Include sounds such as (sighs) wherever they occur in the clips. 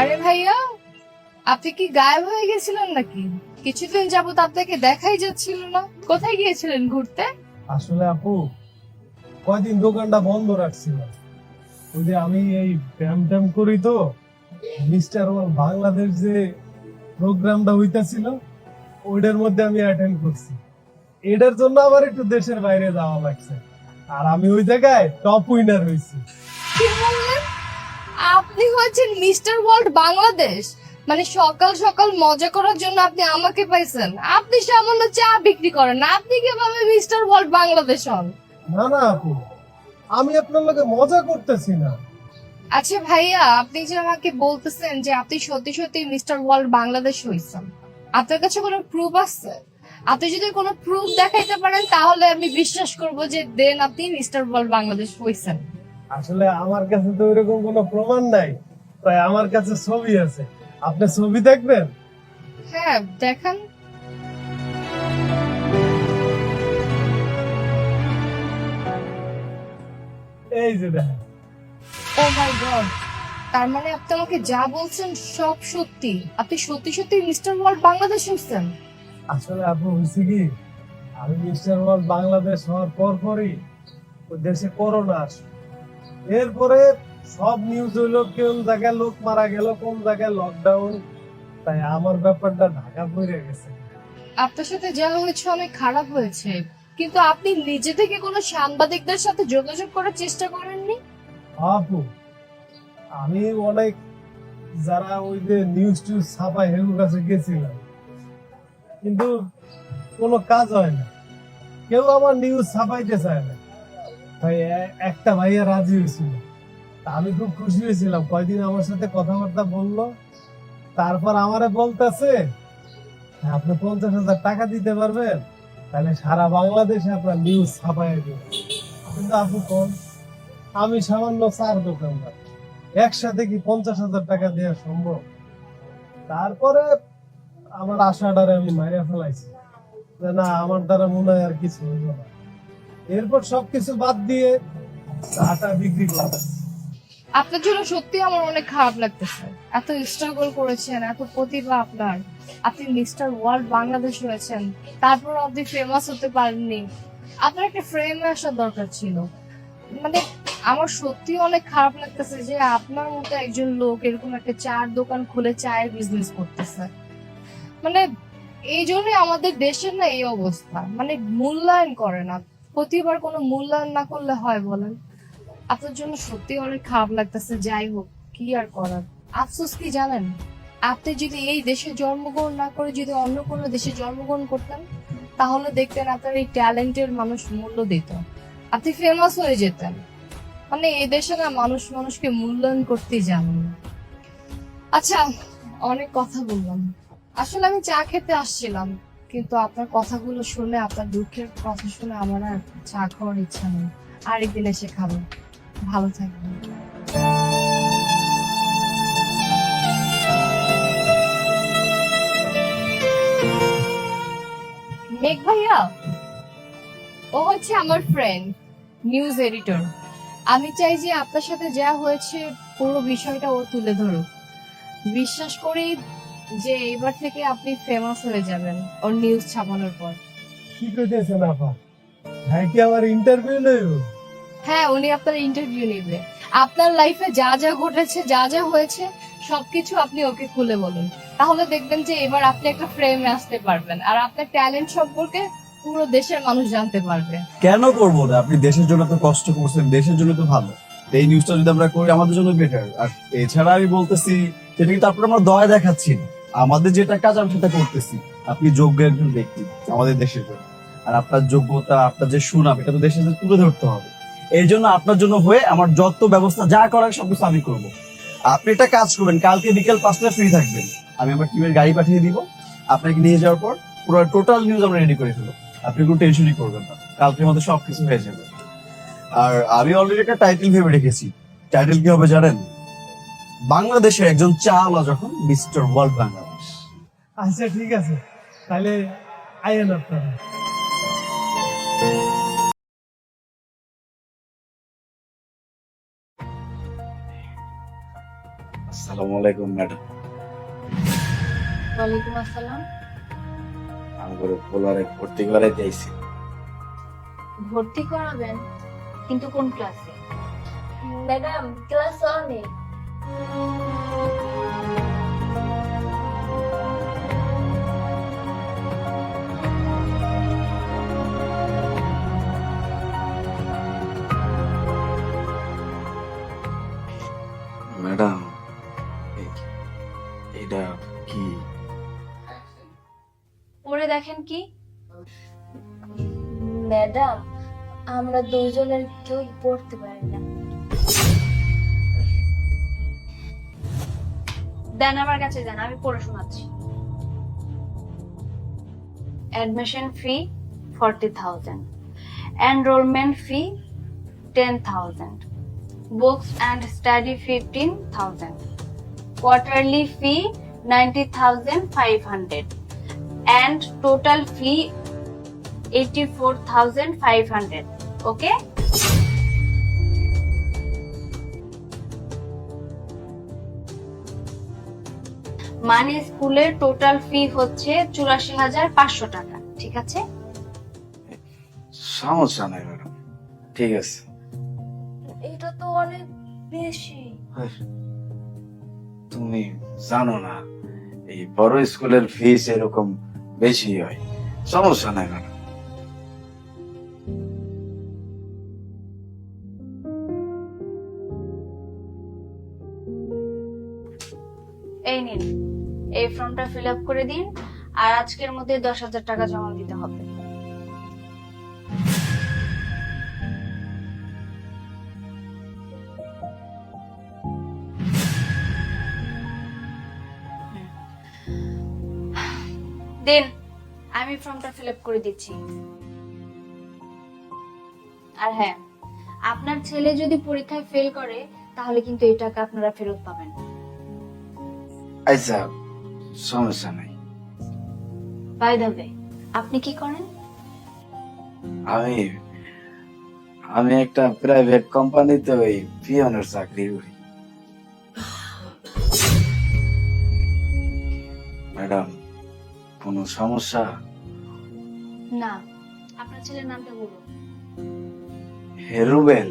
আরে ভাইয়া আপনি কি গায়েব হয়ে গেছিলেন নাকি? কিছুদিন যাবত আপনাকে দেখাই যাচ্ছিল না। কোথায় গিয়েছিলেন ঘুরতে? আসলে আপু কয়দিন দোকানটা বন্ধ রাখছিলাম। ওই যে আমি এই ব্যায়াম ট্যাম করি তো মিস্টার ওয়াল বাংলাদেশ যে প্রোগ্রামটা হইতাছিল ওইটার মধ্যে আমি অ্যাটেন্ড করছি। এটার জন্য আমার একটু দেশের বাইরে যাওয়া লাগছে। আর আমি ওই জায়গায় টপ উইনার হয়েছি কি বললেন? আপনি হচ্ছেন মিস্টার ওয়ার্ল্ড বাংলাদেশ। মানে সকাল সকাল মজা করার জন্য আপনি আমাকে পাইছেন। আপনি সামান্য চা বিক্রি করেন। আপনি কীভাবে মিস্টার ওয়ার্ল্ড বাংলাদেশ হন? না না আপু। আমি আপনার লগে মজা করতেছি না। আচ্ছা ভাইয়া আপনি যে আমাকে বলতেছেন যে আপনি সত্যি সত্যি মিস্টার ওয়ার্ল্ড বাংলাদেশ হইছেন আপনার কাছে কোনো প্রুফ আছে? আপনি যদি কোনো প্রুফ দেখাইতে পারেন তাহলে আমি বিশ্বাস করব যে দেন আপনি মিস্টার ওয়ার্ল্ড বাংলাদেশ হইছেন। আসলে আমার কাছে তো ওইরকম কোনো প্রমাণ নাই। তাই আমার কাছে ছবি আছে। আপনি ছবি দেখবেন? হ্যাঁ দেখান। এই যে দেখেন। Oh my God. তার মানে আপনি আমাকে যা বলছেন সব সত্যি। আপনি সত্যি সত্যি মিস্টার ওয়ার্ল্ড বাংলাদেশ হচ্ছেন আসলে আপু হয়েছে কি? আমি মিস্টার ওয়ার্ল্ড বাংলাদেশ হওয়ার পর পরই দেশে করোনা আসে এরপরে সব নিউজ হইল কোন জায়গায় লোক মারা গেল কোন জায়গায় লকডাউন তাই আমার ব্যাপারটা ঢাকা পড়ে গেছে। আপনার সাথে যা হয়েছে অনেক খারাপ হয়েছে। কিন্তু আপনি নিজে থেকে কোনো সাংবাদিকদের সাথে যোগাযোগ করার চেষ্টা করেননি? আপু আমি অনেক যারা ওই যে নিউজ টিউজ ছাপায় হেগুর কাছে গেছিলাম। কিন্তু কোনো কাজ হয় না। কেউ আমার নিউজ ছাপাইতে চায় না। এ- একটা ভাইয়া রাজি হয়েছিল। আমি খুব খুশি হয়েছিলাম। কয়দিন আমার সাথে কথাবার্তা বলল, তারপর আমারে বলতেছে আপনি পঞ্চাশ হাজার টাকা দিতে পারবেন, তাহলে সারা বাংলাদেশে আপনার নিউজ ছাপাই দেবেন কিন্তু আপু কোন? আমি সামান্য চার দোকানদার। একসাথে কি পঞ্চাশ হাজার টাকা দেওয়া সম্ভব? তারপরে আমার আশাটারে আমি মারিয়া ফেলাইছি। না, আমার দ্বারা মনে হয় আর কিছু হইব না। এরপর সবকিছু বাদ দিয়ে চাটা বিক্রি করতে আপনার জন্য সত্যি আমার অনেক খারাপ লাগতেছে। এত স্ট্রাগল করেছেন, এত প্রতিভা আপনার। আপনি মিস্টার ওয়ার্ল্ড বাংলাদেশ হয়েছেন, তারপর আপনি ফেমাস হতে পারেননি। আপনার একটা ফ্রেমে আসার দরকার ছিল। মানে আমার সত্যি অনেক খারাপ লাগতেছে যে আপনার মতো একজন লোক এরকম একটা চার দোকান খুলে চায়ের বিজনেস করতেছে। মানে এই জন্যই আমাদের দেশের না এই অবস্থা। মানে মূল্যায়ন করে না। প্রতিবার কোনো মূল্যায়ন না করলে হয় বলেন? আপনার জন্য সত্যি অনেক খারাপ লাগতেছে, যাই হোক, কি আর করার? আফসোস কি জানেন? আপনি যদি এই দেশে জন্মগ্রহণ না করে যদি অন্য কোনো দেশে জন্মগ্রহণ করতেন, তাহলে দেখতেন আপনার এই ট্যালেন্টের মানুষ মূল্য দিত। আপনি ফেমাস হয়ে যেতেন। মানে এই দেশে না মানুষ মানুষকে মূল্যায়ন করতেই জানেন। আচ্ছা অনেক কথা বললাম। আসলে আমি চা খেতে আসছিলাম। কিন্তু আপনার কথাগুলো শুনে আপনার দুঃখের কথা শুনে আমার আর চা খাওয়ার ইচ্ছা নেই। আরেকদিন এসে খাব। ভালো থাকবেন। মেঘ ভাইয়া, ও হচ্ছে আমার ফ্রেন্ড নিউজ এডিটর আমি চাই যে আপনার সাথে যা হয়েছে, পুরো বিষয়টা ও তুলে ধরুক। বিশ্বাস করি যে এবার থেকে আপনি ফেমাস হয়ে যাবেন ওর নিউজ ছাপানোর পর। কি কইতেছেন আপা ভাই কি আমার ইন্টারভিউ লইব হ্যাঁ উনি আপনার ইন্টারভিউ নেবে। আপনার লাইফে যা যা ঘটেছে যা যা হয়েছে সবকিছু আপনি ওকে খুলে বলুন। তাহলে দেখবেন যে এবার আপনি একটা ফ্রেমে আসতে পারবেন আর আপনার ট্যালেন্ট সম্পর্কে পুরো দেশের মানুষ জানতে পারবে। কেন করব না আপনি দেশের জন্য তো কষ্ট করছেন দেশের জন্য তো ভালো। এই নিউজটা যদি আমরা করি আমাদের জন্য বেটার আর এছাড়া আমি বলতেছি সেটা কিন্তু আপনার আমার দয়া দেখাচ্ছি না। আমাদের যেটা কাজ, আমি সেটা করতেছি। আপনি যোগ্য একজন ব্যক্তি, আমাদের দেশের জন্য। আর আপনার যোগ্যতা, আপনার যে সুনাম, এটা তো দেশের তুলে ধরতে হবে। এই জন্য আপনার জন্য হয়ে আমার যত ব্যবস্থা যা করার সবকিছু আমি করব। আপনি একটা কাজ করবেন, কালকে বিকেল পাঁচটা ফ্রি থাকবেন। আমি আমার টিমের গাড়ি পাঠিয়ে দিব। আপনাকে নিয়ে যাওয়ার পর পুরো টোটাল নিউজ আমরা রেডি করে ফেলব। আপনি কোনো টেনশনই করবেন না। কালকের মধ্যে সবকিছু হয়ে যাবে। আর আমি অলরেডি একটা টাইটেল ভেবে রেখেছি। টাইটেল কি হবে জানেন? বাংলাদেশের একজন চাওয়ালা যখন মিস্টার ওয়ার্ল্ড বাংলাদেশ আচ্ছা ঠিক আছে। তাহলে আইয়েন আপনারা। আসসালামু আলাইকুম ম্যাডাম। ওয়ালাইকুম আসসালাম। আমি করে পোলারে ভর্তি করে দিয়েছি। ভর্তি করাবেন? কিন্তু কোন ক্লাসে ম্যাডাম ক্লাস ওয়ানে কি? ম্যাডাম, আমরা দুজনের কেউ পড়তে পারি না। দেন আমার কাছে দেন আমি পড়ে শোনাচ্ছি। Admission fee forty thousand enrolment fee ten thousand books and study fifteen thousand quarterly fee ninety thousand five hundred and total fee 84500 okay? মানে স্কুলের টোটাল ফি হচ্ছে চুরাশি হাজার পাঁচশো টাকা। ঠিক আছে? সমস্যা নাই ম্যাডাম। ঠিক আছে। এটা তো অনেক বেশি। তুমি জানো না এই বড় স্কুলের ফিস এরকম বেশি হয়। সমস্যা নাই ম্যাডাম। এই নিন, এই ফর্মটা ফিল আপ করে দিন, আর আজকের মধ্যে দশ হাজার টাকা জমা দিতে হবে। দিন আমি ফর্মটা ফিল আপ করে দিচ্ছি। আর হ্যাঁ আপনার ছেলে যদি পরীক্ষায় ফেল করে তাহলে কিন্তু এই টাকা আপনারা ফেরত পাবেন। আচ্ছা সমস্যা নাই। বাই দ্য ওয়ে আপনি কি করেন? আমি আমি একটা প্রাইভেট কোম্পানিতে ওই পিয়নের চাকরি করি। (sighs) ম্যাডাম কোনো সমস্যা? না আপনার ছেলের নামটা বলুন। রুবেল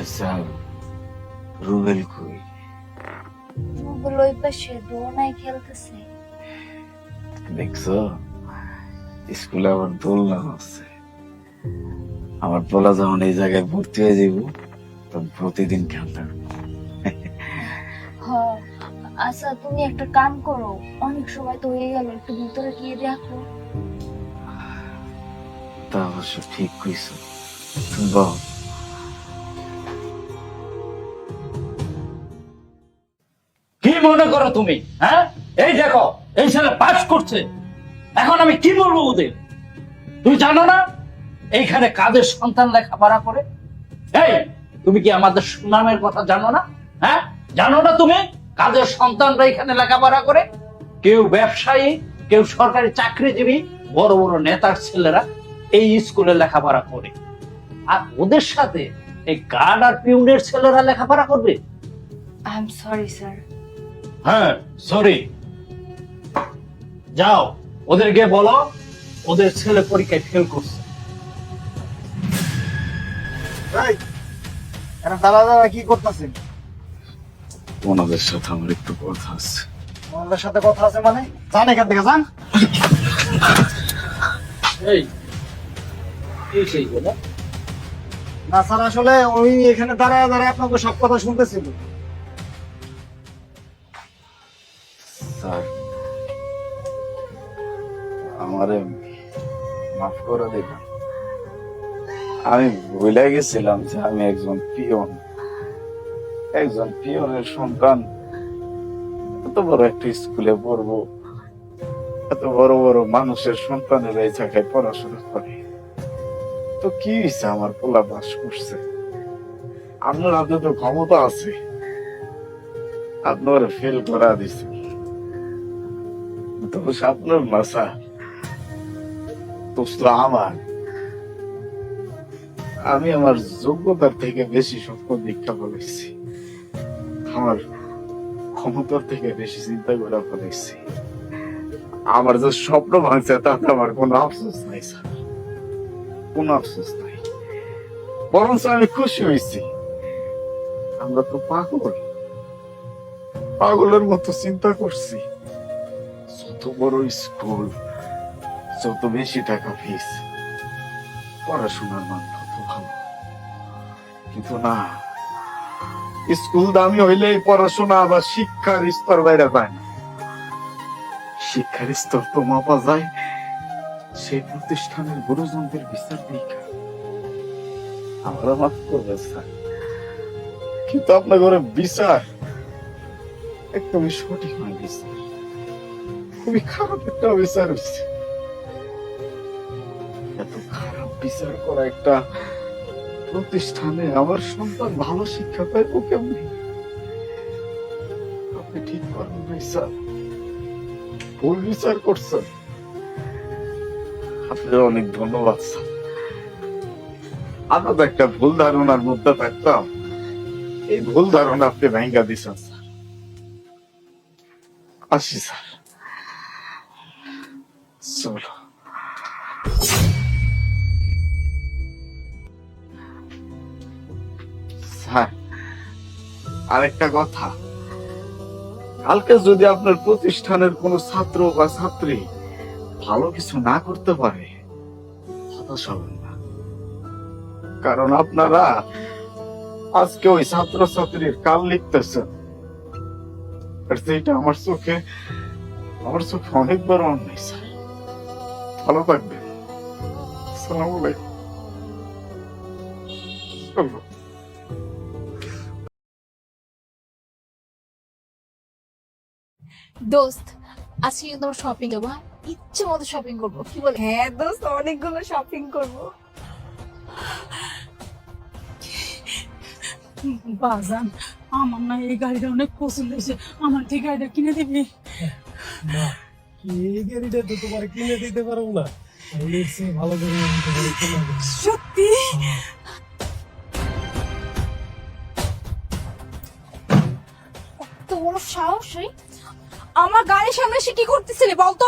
আচ্ছা রুবেল কই? ওগুলো ওই পাশে খেলতেছে। দেখছ? স্কুলে আবার দোলনা হচ্ছে। আমার পোলা যখন এই জায়গায় ভর্তি হয়ে যাব তখন প্রতিদিন খেলতে আচ্ছা তুমি একটা কাম করো। অনেক সময় তো হয়ে গেল, একটু ভিতরে গিয়ে দেখো। তা অবশ্য ঠিক কইছো। বল। কি মনে করো তুমি হ্যাঁ? এই দেখো, এই ছেলে পাস করছে। এখন আমি কি বলব ওদের? তুমি জানো না? এইখানে কাদের সন্তান লেখাপড়া করে? এই, তুমি কি আমাদের সুনামের কথা জানো না? হ্যাঁ? জানো না তুমি? কাদের সন্তানরা এখানে লেখাপড়া করে কেউ ব্যবসায়ী কেউ সরকারি চাকরিজীবী বড় বড় নেতার ছেলেরা এই স্কুলে লেখাপড়া করে। আর ওদের সাথে এই গার্ড আর পিউনের ছেলেরা লেখাপড়া করবে? আই এম সরি স্যার হ্যাঁ সরি যাও ওদের গিয়ে বলো ওদের ছেলে পরীক্ষায় ফেল করছে। দাদা দাদা কি করতেছেন ওনাদের সাথে আমার একটু কথা আছে। আমাদের সাথে কথা আছে মানে? জান এখান থেকে যান। এই কি সেই বলে? না স্যার আসলে ওই এখানে দাঁড়ায় দাঁড়ায় আপনাকে সব কথা শুনতেছিল। স্যার আমারে মাফ করে দেবেন। আমি ভুলে গেছিলাম যে আমি একজন পিয়ন একজন পিয়নের সন্তান, এত বড় একটা স্কুলে পড়ব, এত বড় বড় মানুষের সন্তানেরা এই জায়গায় পড়াশোনা করে। তো কি হয়েছে আমার পোলা বাস করছে? আপনার হাতে তো ক্ষমতা আছে। আপনার ফেল করা দিছে। দোষ আপনার মাসা দোষ আমার, আমি আমার যোগ্যতার থেকে বেশি স্বপ্ন দীক্ষা বলেছি আমার ক্ষমতার থেকে বেশি চিন্তা করে ফেলেছি আমার যে স্বপ্ন ভাঙছে, তাতে আমার কোনো আফসোস নাই, স্যার। কোনো আফসোস নাই। বরঞ্চ আমি খুশি হয়েছি। আমরা তো পাগল। পাগলের মতো চিন্তা করছি। যত বড় স্কুল, যত বেশি টাকা ফিস পড়াশোনার মান তত ভালো। কিন্তু না স্কুল দামি হইলে পড়াশোনা বা শিক্ষার স্তর বাইরে যায় না। শিক্ষার স্তর তো মাপা যায়। সেই প্রতিষ্ঠানের গুরুজনদের বিচার আমরা মাফ করবে স্যার। কিন্তু আপনার ঘরে বিচার একদমই সঠিক বিচার। খুবই খারাপ একটা বিচার হচ্ছে এত খারাপ বিচার করা একটা প্রতিষ্ঠানে আমার সন্তান ভালো শিক্ষা পাইব কেমনি? আপনি ঠিক করেন নাই, স্যার। ভুল বিচার করছেন। আপনার অনেক ধন্যবাদ, স্যার। আমরা একটা ভুল ধারণার মধ্যে থাকতাম। এই ভুল ধারণা আপনি ভেঙ্গা দিচ্ছেন স্যার। আসি, স্যার। চলো। স্যার আরেকটা কথা। কালকে যদি আপনার প্রতিষ্ঠানের কোনো ছাত্র বা ছাত্রী ভালো কিছু না করতে পারে কারণ আপনারা আজকে ওই ছাত্র ছাত্রীর কাল লিখতেছেন। আর সেইটা আমার চোখে আমার চোখে অনেকবার অন্যায়, স্যার। ভালো থাকবেন। সালাম আলাইকুম। দোস্ত আজকে কিন্তু আমরা শপিং যাব হ্যাঁ? ইচ্ছে মতো শপিং করব। কি বলে? হ্যাঁ দোস্ত অনেকগুলো শপিং করব। বাজান আমার না এই গাড়িটা অনেক পছন্দ হয়েছে। আমার ঠিক গাড়িটা কিনে দিবি? না এই গাড়িটা তো তোমার কিনে দিতে পারো না। ভালো করে। সত্যি? তো বড় সাহস? আমার গাড়ির সামনে সে কি করতেছিলি বলতো?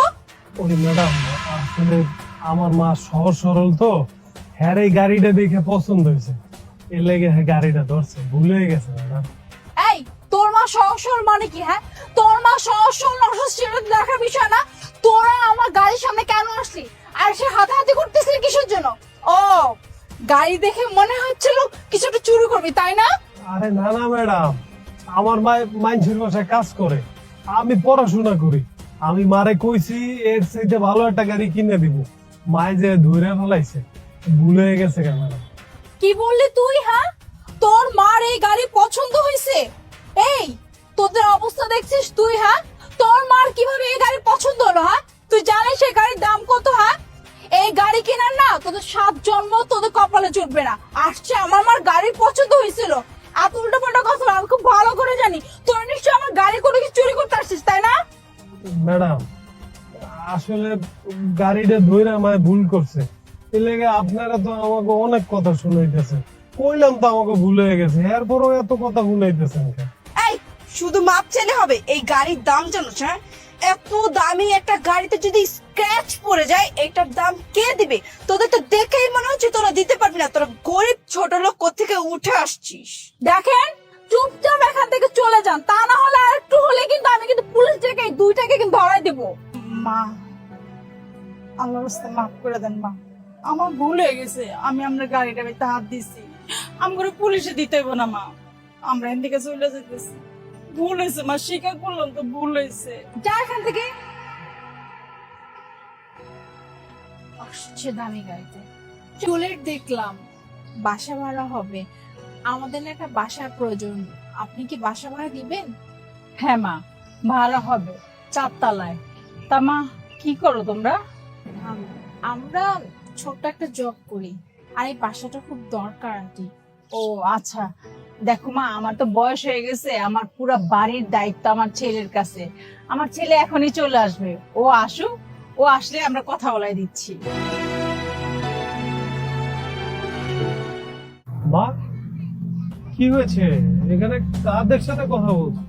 ওরে ম্যাডাম আসলে আমার মা সহজ সরল তো। হ্যাঁ এই গাড়িটা দেখে পছন্দ হয়েছে। এর লেগে হ্যাঁ গাড়িটা ধরছে। ভুল হয়ে গেছে ম্যাডাম। এই তোর মা সহজ সরল মানে কি হ্যাঁ? তোর মা সহজ সরল অসুস্থ দেখার বিষয় না। তোরা আমার গাড়ির সামনে কেন আসলি? আর সে হাতাহাতি করতেছিলি কিসের জন্য? ও গাড়ি দেখে মনে হচ্ছিল কিছু একটা চুরি করবি তাই না? আরে না না ম্যাডাম। আমার মা মাইনসের বাসায় কাজ করে। আমি পড়াশোনা করি। আমি মারে কইছি, এর চাইতে ভালো একটা গাড়ি কিনে দিব। মায় যে ধরে ফেলাইছে, ভুল গেছে ম্যাডাম কি বললি তুই হ্যাঁ? তোর মার এই গাড়ি পছন্দ হয়েছে এই, তোদের অবস্থা দেখছিস তুই হ্যাঁ? তোর মার কীভাবে এই গাড়ি পছন্দ হলো হ্যাঁ? তুই জানিস এই গাড়ির দাম কত হ্যাঁ? এই গাড়ি কেনার না, তোদের সাত জন্ম তোদের কপালে চুটবে না। আসছে আমার মার গাড়ি পছন্দ হয়েছিল এত উল্টো পাল্টা কথা, আমি খুব ভালো করে জানি। নিশ্চয় আমার গাড়ি কোনো কিছু চুরি করতে আসছিস তাই না? ম্যাডাম আসলে গাড়িটা ধরে আমায় ভুল করছে। এর লেগে আপনারা তো আমাকে অনেক কথা শুনাইতেছেন। কইলাম তো আমাকে ভুল হয়ে গেছে এরপরও এত কথা কেন? এই শুধু মাপ চাইলে হবে এই গাড়ির দাম জানোস হ্যাঁ? এত দামি একটা গাড়িতে যদি স্ক্র্যাচ পড়ে যায় এটার দাম কে দিবে? তোদের তো দেখেই মনে হচ্ছে তোরা দিতে পারবি না তোরা গরিব ছোট লোক কোথেকে উঠে আসছিস। দেখেন রাস্তা মাফ করে দেন মা। আমার ভুল হয়ে গেছে আমি আমরা গাড়িটা বেতে হাত দিছি। আমি করে পুলিশে দিতে হইব না মা। আমরা এদিকে চলে যেতেছি ভুল হয়েছে মা স্বীকার করলাম তো ভুল হয়েছে। যা এখান থেকে। আসছে দামি গাড়িতে। চুলের দেখলাম বাসা ভাড়া হবে। আমাদের একটা বাসার প্রয়োজন। আপনি কি বাসা ভাড়া দিবেন? হ্যাঁ মা ভাড়া হবে চারতলায়। তা মা কি করো তোমরা? আমরা ছোট্ট একটা জব করি। আর এই বাসাটা খুব দরকার আন্টি ও আচ্ছা। দেখো মা আমার তো বয়স হয়ে গেছে। আমার পুরো বাড়ির দায়িত্ব আমার ছেলের কাছে। আমার ছেলে এখনই চলে আসবে। ও আসুক ও আসলে আমরা কথা বলাই দিচ্ছি। মা কি হয়েছে? এখানে কাদের সাথে কথা বলছো?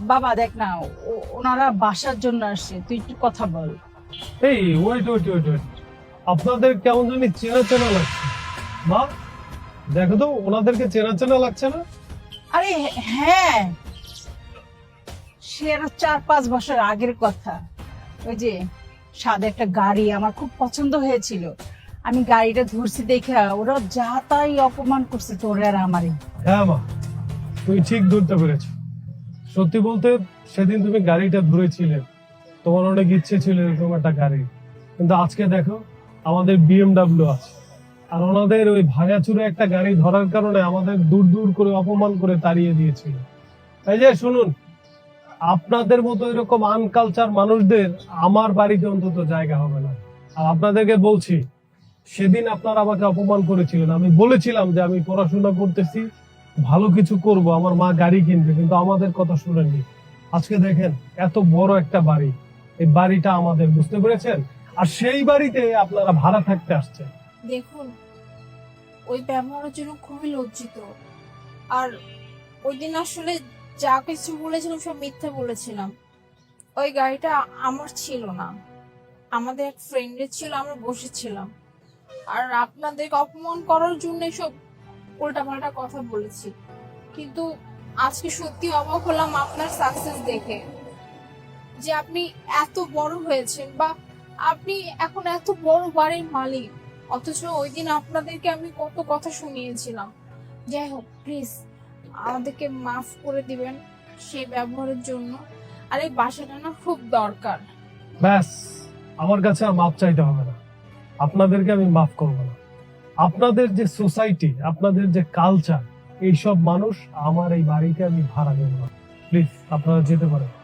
বাবা দেখ না ও- ওনারা বাসার জন্য আসছে। তুই একটু কথা বল। এই ওয়েট ওয়েট ওয়েট ওয়েট আপনাদের কেমন জানি চেনা চেনা লাগছে। মা দেখো তো ওনাদেরকে চেনা চেনা লাগছে না? আরে হ্যাঁ। সে আরও চার পাঁচ বছর আগের কথা। ওই যে সাদা একটা গাড়ি আমার খুব পছন্দ হয়েছিল। আমি গাড়িটা ধরছি দেখে ওরা যা তাই অপমান করছে তোরে আর আমারই। হ্যাঁ মা তুমি ঠিক ধরতে পেরেছ। সত্যি বলতে সেদিন তুমি গাড়িটা ধরেছিলে। তোমার অনেক ইচ্ছে ছিল এরকম একটা গাড়ি। কিন্তু আজকে দেখো, আমাদের বিএমডাব্লিউ আছে। আর ওনাদের ওই ভাঙাচুরে একটা গাড়ি ধরার কারণে আমাদের দূর দূর করে অপমান করে তাড়িয়ে দিয়েছিল। এই যে শুনুন, আপনাদের মতো এরকম আনকালচার মানুষদের আমার বাড়িতে অন্তত জায়গা হবে না। আর আপনাদেরকে বলছি, সেদিন আপনারা আমাকে অপমান করেছিলেন। আমি বলেছিলাম যে আমি পড়াশোনা করতেছি, ভালো কিছু করব, আমার মা গাড়ি কিনবে, কিন্তু আমাদের কথা শুনেননি। আজকে দেখেন, এত বড় একটা বাড়ি। এই বাড়িটা আমাদের বুঝতে পেরেছেন? আর সেই বাড়িতে আপনারা ভাড়া থাকতে আসছেন। দেখুন, ওই ব্যবহারের জন্য খুবই লজ্জিত। আর ওই দিন আসলে যা কিছু বলেছিলাম সব মিথ্যে বলেছিলাম। ওই গাড়িটা আমার ছিল না। আমাদের এক ফ্রেন্ডের ছিল, আমরা বসেছিলাম। আর আপনাদেরকে অপমান করার জন্য সব উল্টাপাল্টা কথা বলেছি। কিন্তু আজকে সত্যি অবাক হলাম আপনার সাকসেস দেখে। যে আপনি এত বড় হয়েছেন বা আপনি এখন এত বড় বাড়ির মালিক। অথচ ওই দিন আপনাদেরকে আমি কত কথা শুনিয়েছিলাম। যাই হোক প্লিজ আমাদেরকে মাফ করে দিবেন সেই ব্যবহারের জন্য। আর এই বাসাটা না খুব দরকার। ব্যাস, আমার কাছে আর মাপ চাইতে হবে না। আপনাদেরকে আমি মাফ করব না। আপনাদের যে সোসাইটি, আপনাদের যে কালচার এইসব মানুষ আমার এই বাড়িতে আমি ভাড়া দেবো না। প্লিজ আপনারা যেতে পারেন।